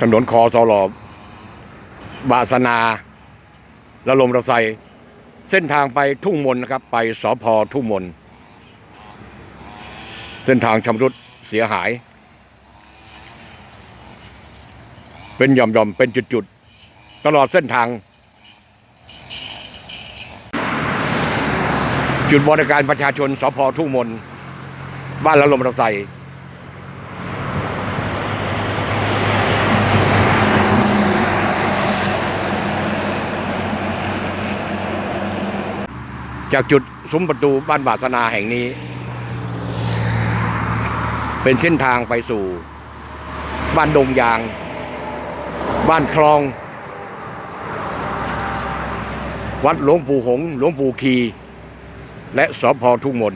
ถนนคอสลอบาสนาละลมระไซเส้นทางไปทุ่งมนนะครับ ไปสอพอทุ่งมน เส้นทางชำรุดเสียหาย เป็นหย่อมๆ เป็นจุดๆ ตลอดเส้นทาง จุดบริการประชาชนสพทุ่งมน บ้านละลมระไซ จากจุดซุ้มประตูบ้านบาสนาแห่งนี้ เป็นเส้นทางไปสู่ บ้านดงยาง บ้านคลอง วัดหลวงปู่หงหลวงปู่คี และสพทุ่งมน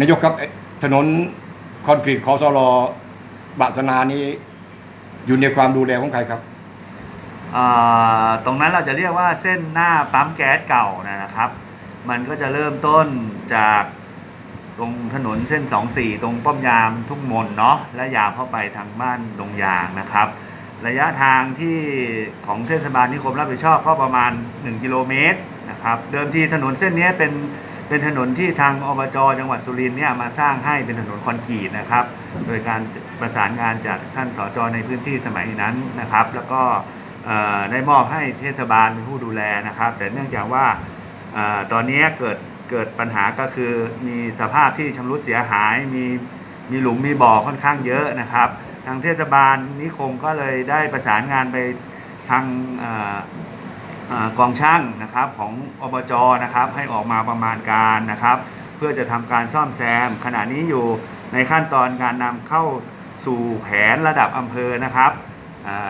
นายกครับถนนคอนกรีตคอสลบาสนานี้อยู่ในความดูแลของใครครับตรงนั้นเราจะเรียกว่าเส้นหน้าปั๊มแก๊สเก่านะครับ มันก็จะเริ่มต้นจากตรงถนนเส้น 24 ตรงป้อมยามทุ่งมนเนาะและยาวเข้าไปทางบ้านดงยางนะครับ ระยะทางที่ของเทศบาลนิคมรับผิดชอบก็ประมาณ 1 กิโลเมตรนะครับ เดิมทีถนนเส้นนี้เป็น เป็นถนนที่ทางอบจจังหวัดสุรินทร์เนี่ยมาสร้างให้เป็นถนนคอนกรีตนะครับ โดยการประสานงานจากท่านสจในพื้นที่สมัยนั้นนะครับ แล้วก็เอ่อได้มอบให้เทศบาลเป็นผู้ดูแลนะครับ แต่เนื่องจากว่าเออตอนนี้เกิดเกิดปัญหาก็คือมีสภาพที่ชำรุดเสียหายมีมีหลุมมีบ่อค่อนข้างเยอะนะครับ ทางเทศบาลนิคมก็เลยได้ประสานงานไปทางเอกองช่างนะครับของอบจนะครับให้ออกมาประมาณการนะครับ เพื่อจะทำการซ่อมแซม ขณะนี้อยู่ในขั้นตอนการนำเข้าสู่แผนระดับอำเภอนะครับ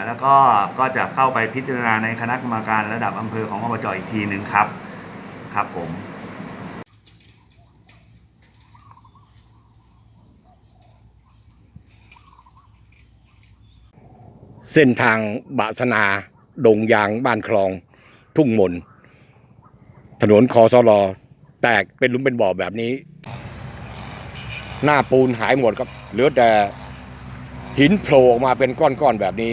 แล้วก็ก็จะเข้าไปพิจารณาในคณะกรรมการระดับอำเภอของอบจอีกทีหนึ่งครับครับผมเส้นทางบาสนา ดงยางบ้านคลอง ทุ่งมน ถนนคอสลอแตกเป็นลุมเป็นบ่อแบบนี้ หน้าปูนหายหมดครับ เหลือแต่หินโผล่ออกมาเป็นก้อนๆแบบนี้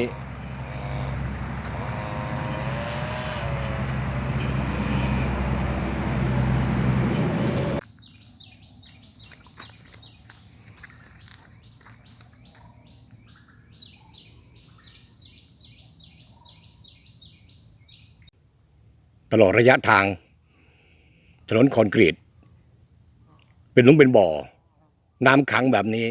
ตลอดระยะทาง ถนนคอนกรีต เป็นลุมเป็นบ่อ น้ำขังแบบนี้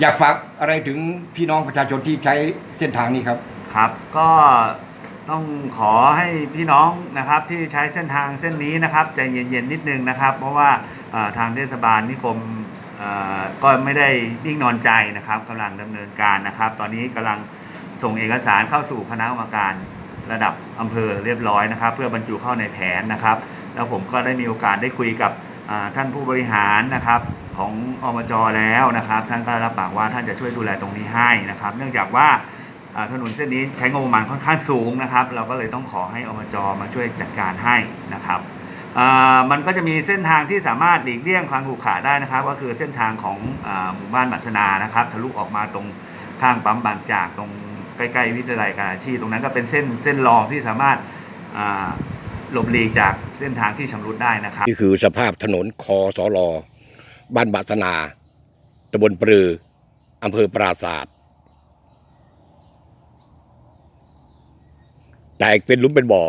อยากฝากอะไรถึงพี่น้องประชาชนที่ใช้เส้นทางนี้ครับ ครับ ก็ ต้องขอให้พี่น้องนะครับที่ใช้เส้นทางเส้นนี้นะครับใจเย็นๆนิดนึงนะครับ เพราะว่าทางเทศบาลนิคมก็ไม่ได้นิ่งนอนใจนะครับกำลังดำเนินการนะครับ ตอนนี้กำลังส่งเอกสารเข้าสู่คณะกรรมการระดับอำเภอเรียบร้อยนะครับ เพื่อบรรจุเข้าในแผนนะครับ แล้วผมก็ได้มีโอกาสได้คุยกับท่านผู้บริหารนะครับของอบจแล้วนะครับ ท่านก็รับปากว่าท่านจะช่วยดูแลตรงนี้ให้นะครับ เนื่องจากว่า ถนนเส้นนี้ใช้งบประมาณค่อนข้างสูงนะครับ เราก็เลยต้องขอให้อบจมาช่วยจัดการให้นะครับมันก็จะมีเส้นทางที่สามารถหลีกเลี่ยงความขรุขระได้นะครับ ก็คือเส้นทางของหมู่บ้านบัสนานะครับ ทะลุออกมาตรงข้างปั๊มบางจากตรงใกล้ๆวิทยาลัยการอาชีพตรงนั้นก็เป็นเส้นเส้นรองที่สามารถหลบหลีกจากเส้นทางที่ชำรุดได้นะครับนี่คือสภาพถนนคอสอลอบ้านบาสนาตำบลปรืออำเภอปราศาสตร์ แตกเป็นหลุมเป็นบ่อ